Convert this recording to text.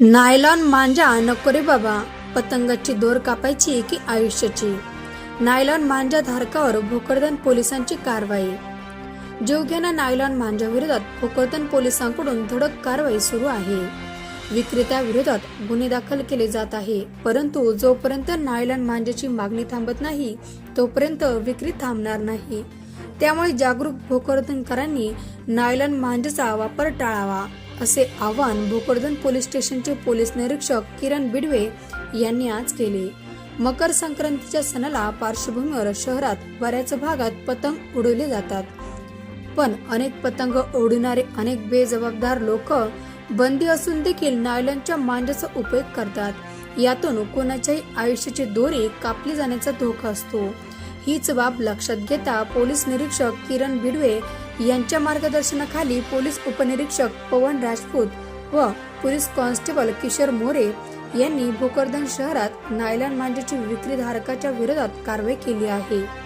Nylon मांजा नको रे बाबा पतंगाची दोर कापायची की आयुष्याची. नायलॉन मांजा धारकावर भोकरदन पोलिसांची कारवाई. जीवघेण्या नायलॉन मांजा विरोधात भोकरदन पोलिसांकडून धडक कारवाई सुरू आहे. विक्रेत्याविरोधात गुन्हे दाखल केले जात आहे परंतु जोपर्यंत नायलॉन मांजाची मागणी थांबत नाही तोपर्यंत विक्री थांबणार नाही. त्यामुळे जागरूक भोकरदनकरांनी नायलॉन मांजाचा वापर टाळावा. असे आवाहन भोकरदन पोलीस स्टेशनचे पोलीस निरीक्षक किरण बिडवे यांनी आज केले. मकर संक्रांतीच्या सणाला पार्श्वभूमीवर शहरात बऱ्याच भागात पतंग उडवले जातात. पण अनेक पतंग उडवणारे अनेक बेजबाबदार लोक बंदी असून देखील नायलॉनच्या मांजाचा उपयोग करतात. यातून कोणाच्याही आयुष्याची दोरी कापली जाण्याचा धोका असतो. हीच बाब लक्षात घेता पोलीस निरीक्षक किरण बिडवे यांच्या मार्गदर्शनाखाली पोलीस उपनिरीक्षक पवन राजपूत व पोलीस कॉन्स्टेबल किशोर मोरे यांनी भोकरदन शहरात नायलॉन मांजेची विक्री धारकाच्या विरोधात कारवाई केली आहे.